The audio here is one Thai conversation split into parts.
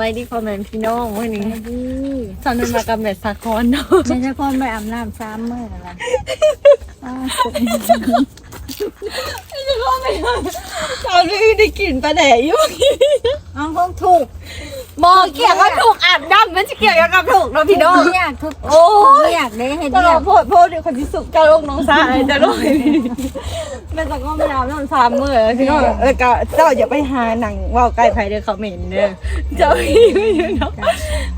วัสดีพ่อแม่พี่น้องวันนี้ดีสอนมากับแม่สาคอนเนาะไม่ใช่คนไปอาบน้ำซ้ำมืออะไรอ้าวสุดสอนไม่ได้กินปลาแดดอยู่เอาคงถูก มอเกี่ยวกับถูกอาบน้ำมันจะเกี่ยวกับถูกเนาะพี่น้อง อยากทุกโอ้ย อยากได้ให้ตเดีลยอวดโพดโพดเดี๋ยวคนที่สุกจะลงน้องสายจะลงแม่ตะก็ไม่น้ำนอนสามมือพี่น้องเออก็เจ้าอย่าไปหาหนังว่าวใกล้ไผเด้อเขาเหม็นเด้อเจ้าอยู่เนาะ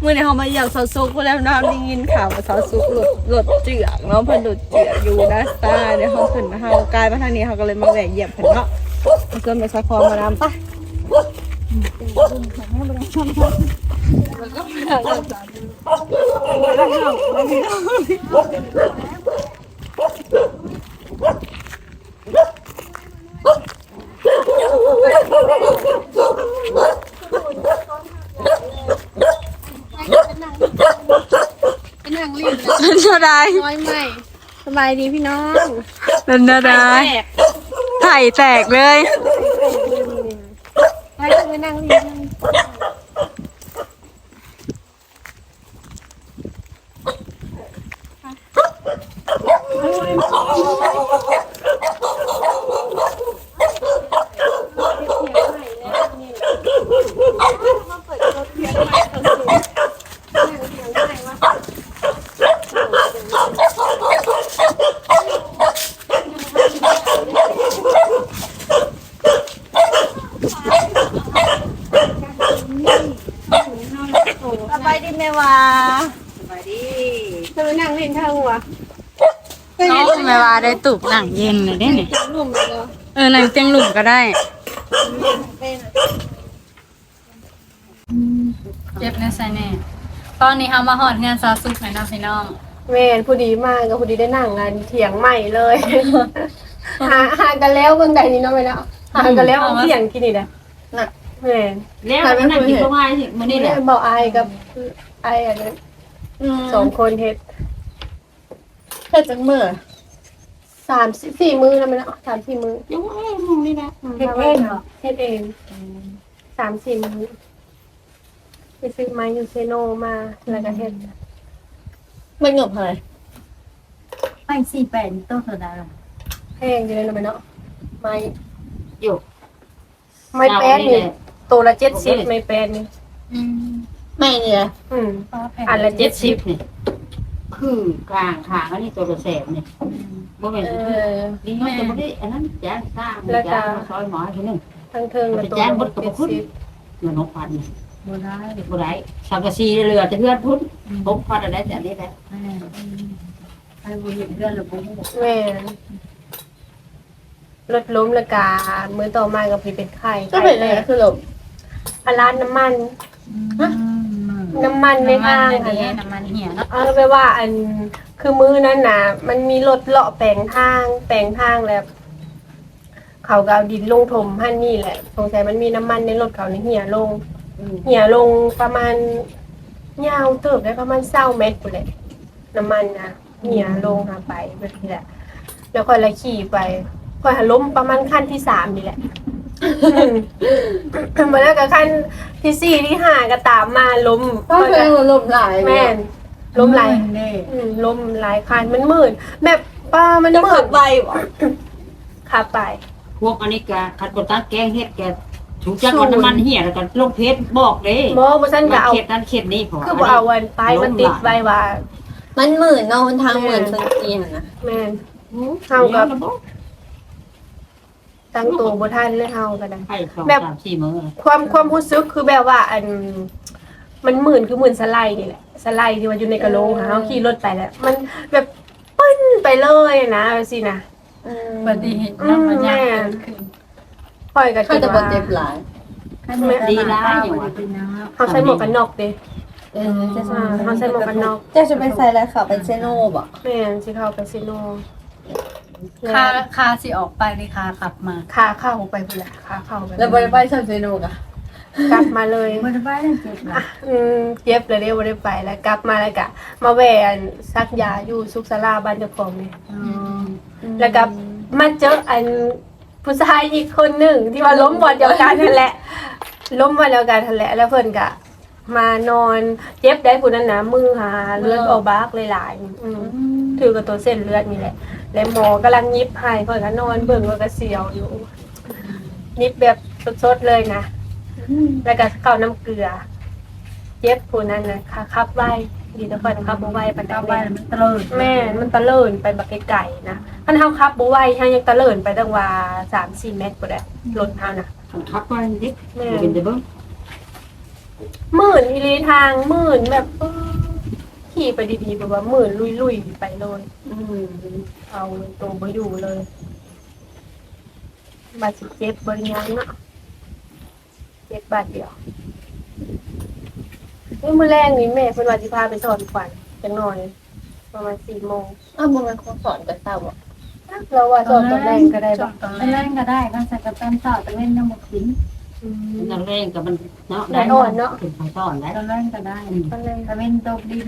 มื่อนี้เขามาอยากซอซุกพูดแล้วน้ำได้ยินข่าวว่าซอซุกหลุดหลุดเจือกเนาะเพิ่นหลุดเจือกอยู่นะตาเดี๋ยวเขาขึ้นมาเฮากลายมาทางนี้เขาก็เลยมาแหวกเหยียบเพิ่นเนาะเอาเกินไปซักคอมาน้ำปะ เป็นหนังรีบเป็นอะไรน้อยใหม่สบายดีพี่น้องเป็นอะไรไข่แตกเลยไปไป นั่งรีบสบายดีไหมวะ จะไปนั่งเล่นท่าหัวน้องแม่ว่าได้ตุกหนังเย็นเลยได้เนี่ยหนุ่มเลยเนาะเออหนังเตียงหลุมก็ได้เจ็บในไซเน่ตอนนี้เอามาหอดงานซาซุกหน่อยนะพี่น้องแม่นผู้ดีมากกับผู้ดีได้นั่งกันเถียงใหม่เลยหาหากันแล้วเบิ่งใดนี่เนาะไปแล้วหากันแล้วเถียงกินนี่แหละแม่นแล้วนั่งกินก็ง่ายสิมื้อนี้แหแม่ละบอกอายกับไอายอันนั้น สองคนเฮ็ดเพื่อจังมือสามสี่สี่มือแล้วมันเนาะสามสี่มือยังว่าห้องนี่นะเฮ็ดเองเหรอเฮ็ดเองสามสี่มือไปซื้อไม้ยูเซโนมาแล้วก็เฮ็ดมันเงบเลยไปสี่แปดต้นโซดาแพงอยู่เลยนะมันเนาะไม้อยู่ ไม้แป้นนี่ตัวละเจ็ดสิบไม้แป้นนี่ ไม่เนี่ย อืมอัอันนละละเจ็เจ็ดดสิสิบบนี่คือกลางทางอันนี้ตัวละแสนนี่บ่แม่นเอสิอดีเนาะแต่บ่ได้อันนั้นแจ้งสร้างแจ้งซอยหมอทีนึง ทั้งเทิงละตัวแจ้งละบดกับเจ็ดพุ่นสิบเงิน6,000นี่บ่ได้บ่ได้สังกะสีเรือจะเพื่อนพุ่น6,000อะไรแต่นี่แหละไปบุญเดือนละบุญแม่รถล้มและกามือต่อมากับพี่เป็นไข้ก็เป็นอะไรคือหลบอาร้านน้ำมัน น้ำมันในห้างอัอะนนี้นะน้ำมันเหี่ยเนาะเอาไปว่าอันคือมือนั้นนะมันมีรถเลาะแปลงทางแปลงทางแล้ว เขาก็เอาดินลงถมให้นี่แหละสงสัยมันมีน้ำมันในรถเขาในเหี่ยลง เหี่ยลงประมาณยาวเติบได้ประมาณเศร้าเมตรกูเลยน้ำมันนะเหี่ยลงหาไปแบบนี้แหละ แล้วค่อยละขี่ไปค่อยหาล้มประมาณขั้นที่สามนี่แหละ มาแล้วกับขั้นที่สี่ที่ห้าก็ตามมาล้มก็คือหลบหลายแม่นล้มหลายนี่อืมล้มหลายคันมันมืดแบบป้ามันจะมืขัดบใบบ่ขับไป พวกอันนี้ก็คัดบ่ตักแกงเฮ็ดแกถูกจักว่าน้ำมันเหี่ยแล้วก็ลงเพจบอกเด้หมอบ่ซั่นก็ว่าเอาเขตนั้นเขตนี้พอคือบ่เอาวันไปมันติดไว้ว่า มันหมื่นเนาะมันทางหมื่นคนจีนนะแม่นเฮากับ ตั้งตัวบ่ทันเลยเฮาก็ได้ ให้สองแบบ สามสี่มื้อความความรู้สึกคือแบบว่าอัน มันหมื่นคือหมื่นสไลด์นี่แหละสไลด์ที่ว่าอยู่ในกระโหลกค่ะเฮาขี่รถไปแล้ว มันแบบปึ้นไปเลยนะว่าสินะปฏิเหตุน้ำมันยากค่อยก็เขาคิดจะบว่าดเจ็บหลายดีแล้วอยู่ดีนะเฮาใส่หมวกกันน็อกเด้เออจะอ่าเฮาใส่หมวกกันน็อก จะจะไปใส่อะไรค่ะเป็นเซโน่บ่แม่นสิเข้าไปซิโน ค่าค่าสิออกไปในค่ากลับมาขาเข้าไปพุ่นแหละขาเข้าไปแล้วบริไปชอบเซโน่กะกลับมาเลยบ่ได้ไปนั่นเจ็บนะอืมเย็บเลยเด้บ่ได้ไปแล้วกลับมาแล้วก็มาแหวอันซักยาอยู่สุขศาลาบ้านเจ้าของนี่อืมแล้วก็มาเจออันผู้ชายอีกคนหนึ่งที่ว่าล้มบอลเดียวกันนั่นแหละ ล้มบอลเดียวกันนั่นแหละแล้วเพิ่นก็มานอนเจ็บได้ผู้นั้นนะมือหาเลือดออกบากหลายๆอืมถือกับตัวเส้นเลือดนี่แหละ แล้วหมอกำลังยิบให้เพิ่นก็นอนเบิ่งแล้วก็เสียวอยู่ยิบแบบสดๆเลยนะแล้วก็เข้าน้ำเกลือเจ็บผู้นั้นนะค่ะขับไว้ดีแต่เพิ่นขับบ่ไหวปานใดเอาไปแม่มันตะเลิดแม่นมันตะเลินไปบักไกลๆนะคันเฮาขับบ่ไหวเฮายังตะเลินไปตั้งว่า3-4เมตรบ่ได้รถเฮานะต้องทักไว้ดิแม่เป็นเด้อเบิ่งหมื่นอีหลีทางหมื่นแบบเออ ขี่ไปดีๆแบบว่าหมื่นลุยๆไปเลย อืมเอาตัวบ่อยู่เลยบาดสิเจ็บบริยังเนาะเจ็บบาดเดียวนี่มื้อแรกนี่แม่เพิ่นว่าสิพาไปสอนขวัญจังหน่อย ประมาณ4โมงอ้าวมึงเป็นคนสอนกันเศร้าอะเราว่าสอนตอนแรกก็ได้บ่ตอนแรกก็ได้ก็ใส่กระเต้นต่อตะเว้นยังบ่กินอืมนั่นแรงกับมันเนาะได้อ่อนเนาะเป็นไฟต้อนได้ตอนแรกก็ได้ตอนแรกตะเว้นตกดิน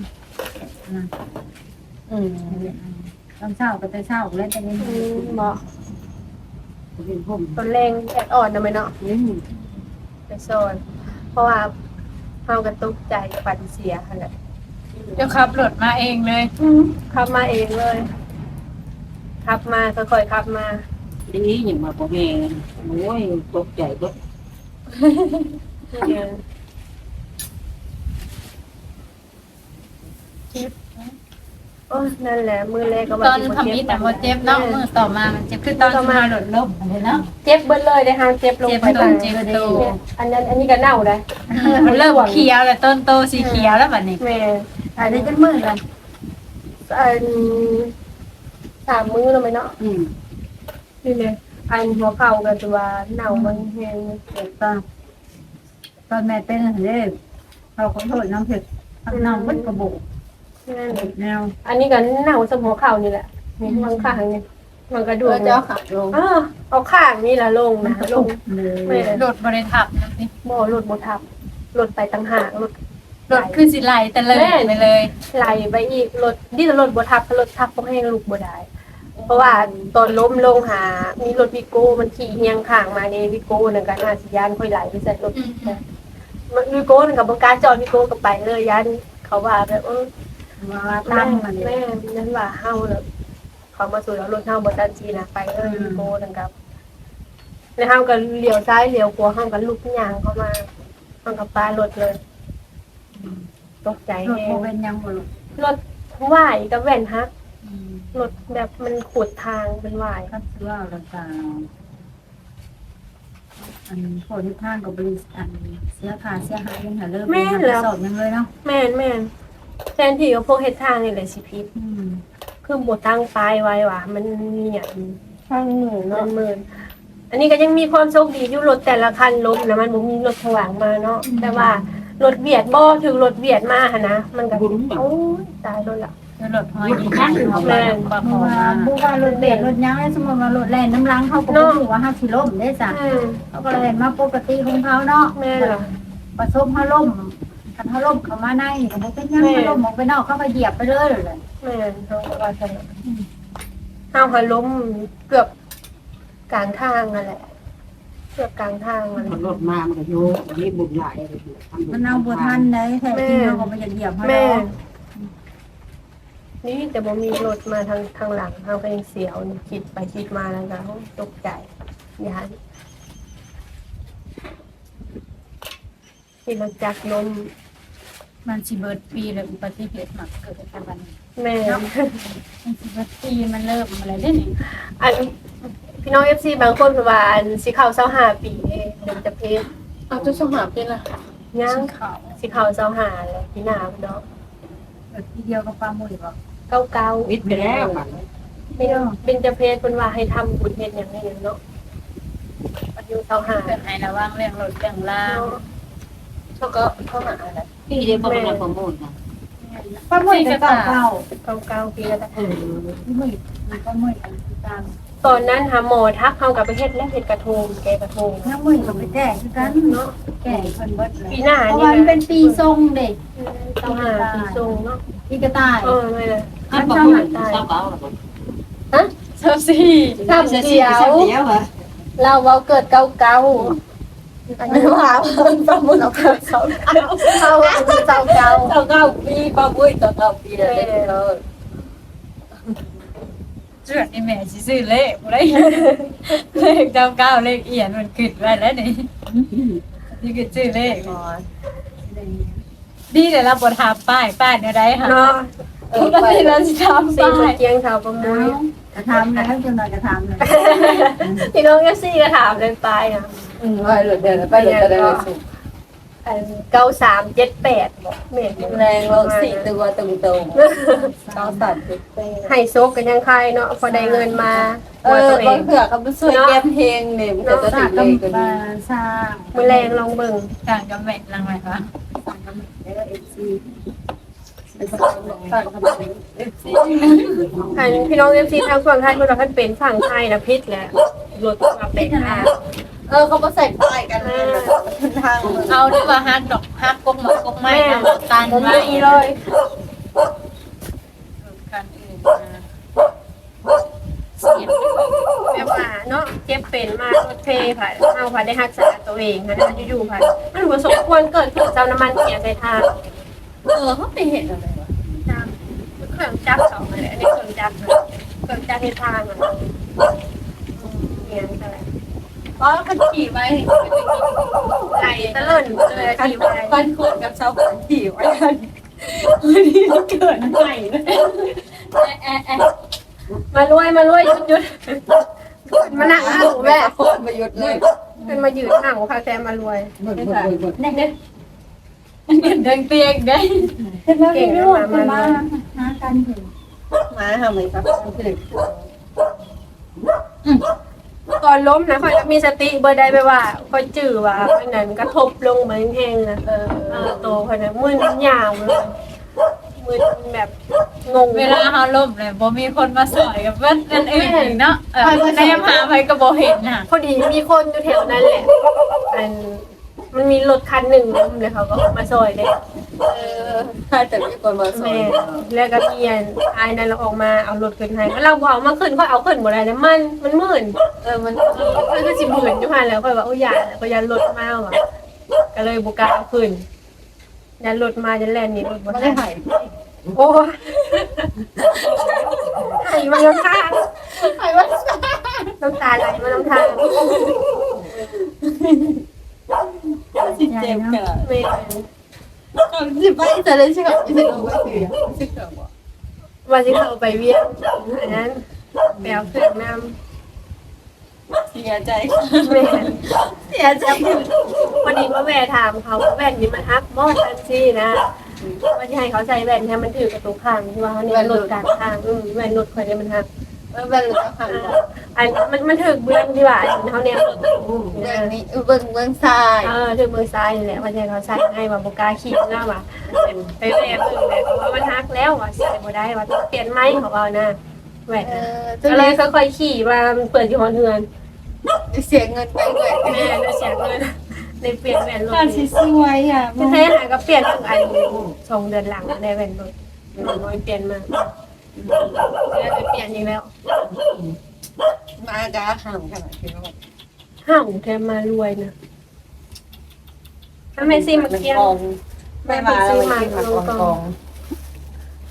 อืมตอนเช้าก็แต่เช้าก็เล่นตะเว้นอืมบ่เป็นผมตอนแรงแอดอ่อนนะแม่เนาะอืมไปสอนเพราะว่าเฮาก็ตกใจฝันเสียหั่นแหละเดี๋ยวขับรถมาเองเลยขับมาเองเลยขับมาค่อยๆขับมาดีอย่างมาบ่แโอ้ยตกใจเบิดโอ้ยนั่นแหละมือแรกก็ตอนทำอีแต่บ่เจ็บเนาะมือต่อมามันเจ็บคือตอนมาหลดลบอะไรเนาะเจ็บเบิดเลยได้ฮะเจ็บลงเจ็บไปตรตางเจ็บตัวอันนั้นอันนี้ก็เน่าได้มันเริ่มเขียวแล้วต้นโตสีเขียวแล้วบัดนี้แม่อันนี้จะมืดเลยอันสามมือแล้วไหมเนาะอืมนี่เลยอันหัวเข่ากันตัวเน่ามันแห้งเจ็บตอนตอนแม่เป็นเด้เราขอโทษน้ำเผ็ดน้ำมันกระบุก นั่นแหละแนวอันนี้ก็เน่าสมหัวเข่านี่แหละนี่มันข้างนี่มันกระดูกเราจะเอาขาลงอ้าวเอาข้างนี่ละลงนะลงเลยแม่หลดบริทับนี่บ่หลุดบ่ทับหลุดไปต่างหากหลุดหลดคือสิไหลแต่เลยไปเลยไหลไปอีกรถที่รถบทับรถทับก็ให้ลูกบ่ได้เพราะว่าตอนล้มลงหา มีรถวิโก้มันขี่เฮียงข้างมาในวิโก้นั่นก็น่าสิยานค่อยไหลไปใส่รถมันวิโก้นั่นก็บ่กล้ารจอดวิโก้ก็ไปเลยยันเขาว่าแบบเออ ว่าตั้มมันแม่นั้นว่าเฮาแล้วเขามาสู่แล้วรถเฮาบ่ทันทีนะไปเลยวิโก้นั่นครับแล้วเฮาก็เลี้ยวซ้ายเลี้ยวขวาเฮาก็ลุกย่างเข้ามาเฮาก็ปารถเลยตกใจหลดแฮโมงเป็นยังบ่ลูกรถว่ายกับแว่นฮักรถแบบมันขูดทางเป็นวายก็คือว่าเราจะอันโผล่ที่ทางกับบริษัทเสียค่าเสียหายยังหาเลิกสอบยังเลยเนาะแม่นแม่น แทนที่เอาพวกเฮ็ดทางนี่แหละสิพิษคือบทตั้งป้ายไว้ว่ามันมีอย่างข้างหนึ่งมัเนาะนหมื่นอันนี้ก็ยังมีความโชคดีอยู่รถแต่ละคันล้มนะมันบ่มีรถถวางมาเนาะแต่ว่ารถเบียดบ่ถึงรถเบียดมาหั่นนะมันก็โอ้ยตายแล้วล่ะคือรถหอยดีกันแม่บ่ว่าบ่ว่ารถเบรกรถยังสมมุติว่ารถแล่นน้ำลังเขาก็บ่รู้ว่าเฮาสิล้มได้จ้ะอืมเขาก็เลยมาปกติของเขาเนาะแม่ล่ะประสบเขาล่ม คันเขาล่มเขามาในเขาบ่เป็นยังเขาล่มออกไปนอกเขาไปเหยียบไปเลยเลยแม่นเฮาก็ว่าซั่นน่ะเฮาก็ล้มเกือบกลางทางนั่นแหละเกือบกลางทางนั่นแหมันละรถมามันก็โยกนี่บุญหลายอะไรอยู่ทำบุญมันเอาบัทันได้แท้จริงเขาก็ไม่จะเหยียบเขาแม่เนาะนี่แต่บ่มีรถมาทางทางหลังเฮาก็ยังเสียวนี่คิดไปคิดมาแล้วก็ตกใจยานที่รถจักรล้ม มันสิเบิดปีเลยอุบัติเหตุมักเกิดกันวันนี้แม่มันสิเบิดปีมันเริ่มอะไรได้นี่อันพี่น้อง FC บางคนเพิ่นว่าอันสิเข้า25ปีเองเดี๋ยวจะเพศเอาจะสมัครเป็นละยังเขาสิเข้า25แล้วพี่หน้าเนาะเกิดทีเดียวกับปลาหมุยบอกเก่าวิทย์ไปแล้วมันๆเป็นเป็นจะเพศเพิ่นว่าให้ทำบุญเฮ็ดหยังไงเนาะอายุ25เกิดให้ระวังเรื่องรถเรื่องล่างเนาะเขาก็เข้าหาอะไร พี่เดี๋ยวบอกเราประมูลนะปลาหมุยจะเก่าเก่าเก่าๆปีแล้วแต่เออปลาหมุยมันปลาหมุยกันคือกันตอนนั้นหาหมอทักเฮากับไปเฮ็ดแล้วเฮ็ดกระทงแกกระทงน้ำหมุยกับไปแก่คือกันเนาะแก่คนเบิดเลยปีหน้าเพราะนี่ว่ามันนะเป็นปีทรงเด็กเจ้าหาปีทรงเนาะปีกระต่ายเออไม่เลยอันประมูลเศร้าเก่าหรอฮะเซอร์ซี่ทำเดียว เดียวเหรอเราเว้าเกิดเก่าเก่า อันนี้ว่าประมุนเอาเสาเก้าเขาเจ้าเจ้าเสาเก้าปีประมุนต่อเก้าปีเลยเนาะเจือดนี่แม่สิซื้อเลขบ่ได้เลขเจ้าเก้าเลขเอียนมันขึ้นไว้แล้วนี่นี่คือชื่อเลขดีเลยเราบ่ทาป้ายป้ายเนี่ยได้ค่ะเนาะปกติเราสิทำป้ายเกียงชาวประมงกระทำแล้วจนหน่อยกระทำเลยพี่น้องเอฟซีก็ถามเลยไปอะ อืมว่าหลุดเดินไปหลุดจะได้สุดเก้าสามเจ็ดแปดบอกเมตรแรงเราสี่ตัวตรงตรงเก้าตัดเจ็ดแปดให้ซกกันยังใครเนาะพอได้เงินมาเออบางเถื่อเขาไปช่วยแก้มเพลงเนี่ยมันจะติดเลยกันมาสร้างมือแรงลองเบิ่งต่างกับแม่ลังไหมคะอันพี่น้องเอฟซีทางฝั่งไทยเมื่อเราท่านเป็นฝั่งไทยนะพิษแหละรถมาเป็นทา เออเขามาใส่ป้ายกันทางเอาดีกว่าฮักดอกฮักกกหมอกกงไม้เอาตันผมไว้มีเลยกันอื่นมาเสียงแบบว่าเนาะเจ็บเป็นมากรถเพผ่านเอาผ่านได้รักษาตัวเองนะมันอยู่ๆผ่านมันบ่สมควรเกิดขึ้นเจ้าน้ำมันเสียในทางเออเขาไปเห็นอะไรวะจับเครื่องจักรสองอะไรอันนี้เครื่องจักรเครื่องจักรในทางอะเนี่ยอะไร เพราะเขาขี่ไว้ไหลตะเลิ่นเลยคันขี่ไปคันขวดกับชาวบ้านขี่ไว้กันวันนี้เกิดใหม่เลยแอะแอมารวยมารวยหยุดหยุดมาหนั่งอ่างแม่คตรประยุทธ์เลยเป็นมายืนอ่างพาแซมมารวยเนี่ยเนี่ยเห็นเดินเตียงได้เก่งมามาหากันถึงมาทำไมครับ ก่อนล้มนะคอยมีสติเบอร์ใดไปว่าคอยจื่อว่ามันนั้นกระทบลงเหมือนแห้งนะเออเออโตคอยนะมือมันยาวเลยมือแบบงง เวลาเฮาล่มเลยบ่มีคนมาสอยกับเพิ่นนั่นเองอีกเนาะเออแนมหาไปก็บ่เห็นน่ะ พอดีมีคนอยู่แถวนั้นแหละอัน มันมีรถคันหนึ่งล้มเลยเขาก็มาซอยเลยเออถ้าจะมีคนมาสอแม่นแล้วก็เมียนอายนั้นเราออกมาเอารถขึ้นให้เราบอกเอามาขึ้นค่อยเอาขึ้นหมดเลยนะมันมันหมื่นเออมันมันก็สิหมื่นอยู่พันแล้วค่อยว่าโอ้ยอย่าก็ยันรถมาว่ะก็เลยบุกล้าเอาขึ้นยันรถมาจะแล่นหนี่รถบ่ไม่ได้ได้หายโอ้ยไหลมาน้ำตาหายว่าน้ำตาไหลมาน้ำตา สิเจ็บกันแม่ก่อนสิไปแต่เลยใช่ไหมไม่ใช่เอาไว้เสียใช่ไหมว่าสิเข้าไปเวียนอันนั้นแปลวเครื่องน้ำเสียใจแม่เสียใจพอดีว่าแม่ถามเขาว่าแว่นนี่มันฮักบ่ทันซี่นะว่าจะให้เขาใส่แว่นให้มันถือกระตุกข้างที่ว่าเขาเนี่ยรถกลางทางอืมแว่นรถคนนี้มันฮัก เออเป็นแล้วหันอันมันมันถือเบื้องที่ว่าอันเขาเนี่ยเรื่องนี้เบื้องเบื้องซ้ายเออถือมือซ้ายนี่แหละว่าจะให้เขาใส่ให้ว่าบุกล้าขี่หน้าว่าไปแว่นเบิ่งเลยเพราะว่ามันฮักแล้วว่าใส่บ่ได้ว่าต้องเปลี่ยนไม้ของเรานะแว่นเออก็เลยค่อยๆขี่ว่ามันเปิดอยู่หอนเฮือนเสียเงินไปเลยแม่ได้เสียเงินได้เปลี่ยนแว่นรถการนี่สวยอะคือแท้หาก็เปลี่ยนทุกอันสองเดือนหลังได้แว่นรถน้อยเปลี่ยนมาแล้ว จะเปลี่ยนอีกแล้ว มากาห่างขนาดนี้ห้าวแทมมารวยนะถ้าไม่ซีมาเกี้ยงไม่มาแล้วมาลองกอง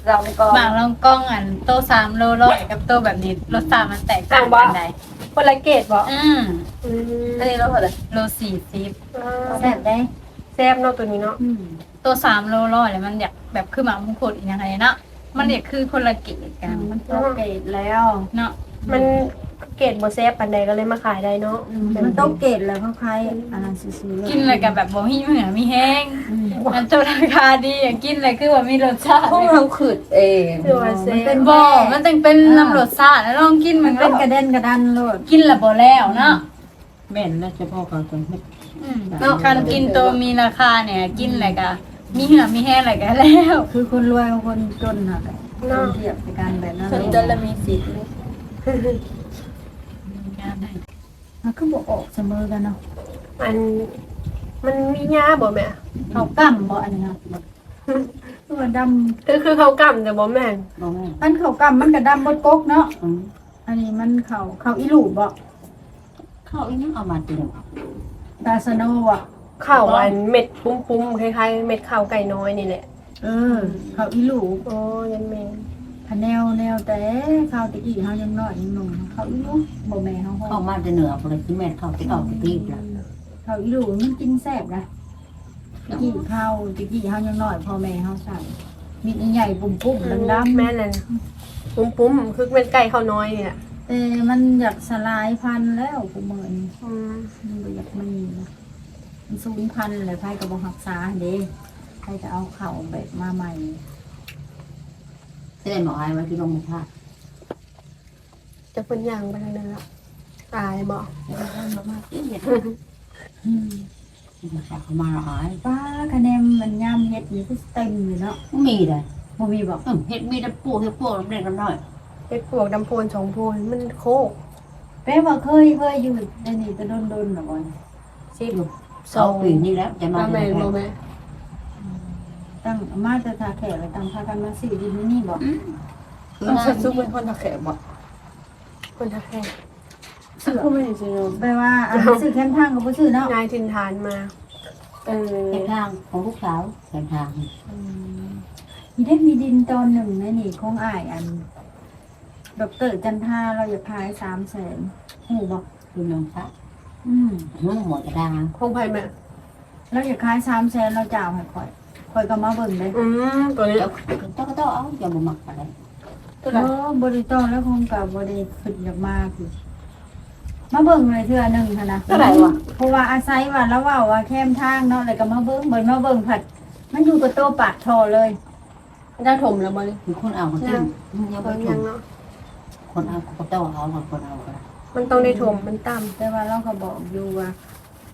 ลองกองหมากลองกล้องอันโต3โลร้อยกับโตแบบนี้รสชาติมันแตกต่างกันได้คนละเกตบอกอืมอืมอันนี้เราเท่าไหร่โล40แซ่บได้แซบเนาะตัวนี้เนาะอืมตัว3โลร้อยแล้วมันอยากแบบคือหมากมงคุดอีกยังไงเนาะ มันอยากคือคนละเกตกันมันต้องเกตแล้วเนาะมันเกตโบแซบปันใดก็เลยมาขายได้เนาะมันต้องเกตแล้วเขาใครอ่าซื้อกินอะไรกับแบบบ่มีเหนือมีแห้งมันตัวราคาดีอะกินอะไรคือว่ามีรสชาติพวกเราขืดเองคือว่าแซบบ่มันต้องเป็นน้ำรสชาติแล้วลองกินมัมันนเป็เป็นนกระเด็นกระดันโลดกินและบ่แล้วเนาะแม่นนะเฉพาะเขาตรงนี้เนาะการกินตัวมีราคาเนี่ยกินอะไรก็ มีเหนือมีแห้งอะไรก็แล้ว คือคนรวยกับคนจนค่ะเทียบกันแบบนั้นคนจนละมีสิทธิ์มันก็บอกออกเสมอกันเนาะมันมันมีหญ้าบ่แม่เขากั้มบ่อันนี้นะตัวดคือคือเขากำแต่บ่แม่นบ่แม่นำอันเขากั้มมันกระดำบดกกเนาะอืมอันนี้มันเขาเขาอีหลูบ่เขาอีนั่งเอามาเตรียมเอาตาสโนอะ ข้าวอันเม็ดปุ้มๆคล้ายๆเม็ดข้าวไก่น้อยนี่แหละเออเขาอีหลูโอ้ยันแม่นพะแนวแนวแต่ข้าวตะกี้เฮายังน้อยยังหนุ่มเขาอีหลูบ่แม่เฮาเข้ามาจะเหนือบ่ได้สิแม่นเข้าไปเอาไปตีบล่ะเขาอีหลูมันกินแซ่บนะตะกี้ข้าวตะกี้เฮายังน้อยพ่อแม่เฮาสั่งมีอันใหญ่ปุ่มๆดำๆแม่นั่นปุ้มๆคือเป็นไก่ข้าวน้อยเนี่ยแต่มันอยากสลายพันธุ์แล้วกูเหมือนอืมมันบ่อยากมีนะ มันสูญพันธุ์เลยไพ่กระบอกหักษาเด้ไพ่จะเอาเข่าแบบมาใหม่สิได้หมออายไว้ที่โรงพยาบาลจะเป็นอย่างไปทางนั้นแล้วตายบ่อืมมาจากเขามาหายป้าคะแนนมันย่ำเฮ็ดนี่ก็เต็มอยู่เนาะบ่มีได้บ่มีบอกเออเฮ็ดมีแต่ปูเฮ็ดปูเล็กๆน้อยเฮ็ดปวกดำโพนสองโพนมันโคกแป้ว่าเคยเคยอยู่ในนี่จะโดนโดนหรอบ่นสิบๆ สองปีนี่แล้วจะมามาแม่นบ่แม่ตั้งมาจะทาแขกไปตามพากันมาสี่ดินนี่บอกคือต้องนะใช้ซุปเป็นคนตะแคบบ่คนทักแค่เสือก็ไม่ได้สิโยมแปลว่าอันซื้อแคมทางก็บ่ซื้อเนาะนายทินทานมาเออเส้นทางของลูกสาวเส้นทางมีได้มีดินตอนหนึ่งในนี่ของอ้ายอันดอกเตอรจันทาเราอยากขาย300,000ฮู้บ่คือน้องซะ อืมน้องหมดกระดาคงไผแม่เราอยากขายสามแสนเราจะเอาให้ข่อยข่อยก็มาเบิ่งเลยอืมตัวนี้เจ้าเจ้าก็ต้องเอาอย่าบ่มักอะไรตัวโอ้ละบริโตองแล้วคงกับบริขึ้นอยากมาคือมาเบิ่งเลยเทื่อหนึ่งค่ะนะเท่าไหร่วะเพราะว่าอาศัยว่าแล้วว่าว่าแคมทางเนาะเลยก็มาเบิ่งเบิ่งมาเบิ่งผัด มันอยู่กับโตวปากทอเลยได้ถมแล้วบ่นี่คือคนเอาคนที่ยังบาบ่งถูยังกเนาะคนเอาก็ต้องเอาคนเอาก็ มันต้องได้ถมมันต่ำแต่ว่าเราก็บอกอยู่ว่า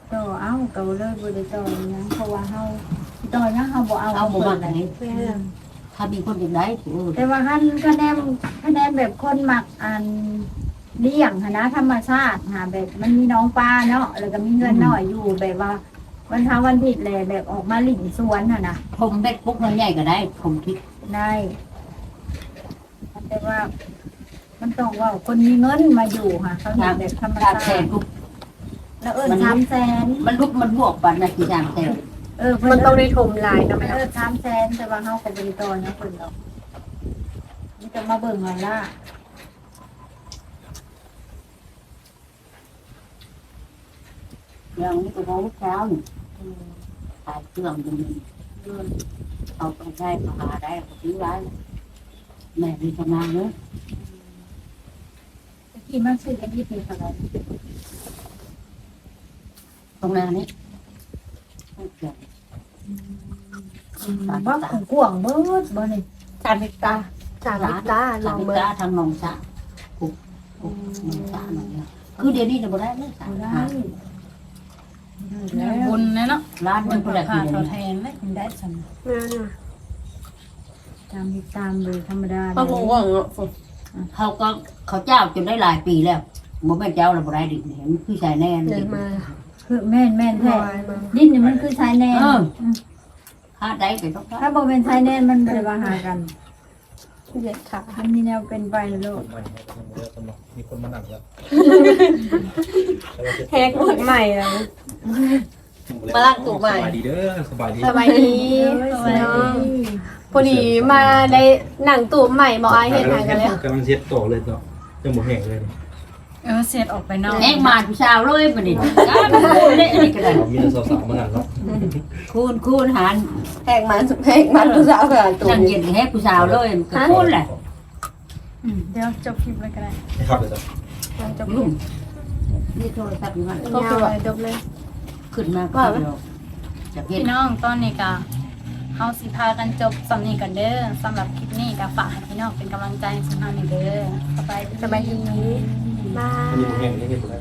โตเอ้าเก่าเลยบริโตองหยังเพราะว่าเฮาต่อยังเฮาบ่เอาเอาบ่มักเลอันยนี้แม่ถ้ามีคนอยากได้ถือแต่ว่าคันคะแนนคะแนนแบบคนมักอันเลี้ยงหั้นนะธรรมชาติหาแบบมันมีน้องปลาเนาะแล้วก็มีเงินน้อยอยู่แบบว่าวันเท้าวันผิดเลยแบบออกมาหลิ่นสวนน่ะนะผมเบ็ดปุ๊กมันใหญ่ก็ได้ผมคิดได้แต่ว่า มันต้องว่าคนมีเงินมาอยู่ค่ะเขาเห็นแบบธรรมตาชาแสนติลูกแล้วเอิญสามแสนมันลุกมันบวกปันนะกี่อย่างแต่เออมันต้องได้ถมลายนะแม่ญสามแสนแต่ว่าเขากับบริตรนะเพิ่นเรานี่จะมาเบิ่งเลยล่ะอย่างนี้ก็ของลูกสาวนี่ขายเครื่องมันเอาไปได้มาหาได้ก็ซื้อไว้แม่มีทำงานเนอะ ตะกี้มันซื้อกันยี่ปีเท่าไหร่ตรงนั้นนี่เกี่ยวบ้าของกวางเบิดบ่นี่สามเฮกตาร์สามลิตรลองเบิ่งตาทางนองสะปุ๊บปุ๊บนองสะนองเนี่ยคือเดี๋ยวนี้จะบ่ได้เลยสามบ่ได้บุญเลยเนาะล้านบุมัญนก็ราได้คาคือทดเดี๋ยวแทนี้นเลยคุณได้สั่นตามตามเลยธรรมดาเขาคงว่างเนาะ เขาก็เขาเจ้าจนได้หลายปีแล้วบ่แม่นเจ้าเราบ่ได้ดิเห็นคือชายแน่นเดินมาคือแม่นแม่นลแท้อยมาดินนี่มันคือชายแนนเออค่าได้ไปต้องถ้าบ่เป็นชายแนนมันบ่ได้ว่าหากันเหยียดขามันมีแนวเป็นไปโลกใหม่มีคนมาหนักแล้วแฮกหมดใหม่แล้วมาล้างตู้ใหม่สบายดีเด้อสบายดีสบายดีน้อง พอดีมาได้หนังตูบใหม่หมออายเห็นหนังกันแล้วกำลังเช็ดต่อเลยต่อยังบ่แห้งเลยเออเสร็จออกไปนอกแอกมาผู้สาวเลยบัดนี้การคูณเละอันนี้ก็ได้เรามีแต่สาวๆมาหนักแล้วคูณคูณหารแหกมาแหกมาทุกสาวขนาดตัวจังเย็นให้ผู้สาวเลยก็คูณแหละอืมเดี๋ยวจบคลิปเลยก็ได้ครับเดี๋ยวจะจะลุงนี่โทรศัพท์อยู่มันยาวเลยจบเลยขึ้นมาก็เดียวจะเพ็ดพี่น้องตอนนี้ก็ เฮาสิพากันจบสำนี้กันเด้อสำหรับคลิปนี้ก็ฝากให้พี่น้องเป็นกำลังใจให้สุนทรหน่อยเด้อสบายดีสบายดี บาอันนี้บ่ยแห้งนี่เห็นบ่ได้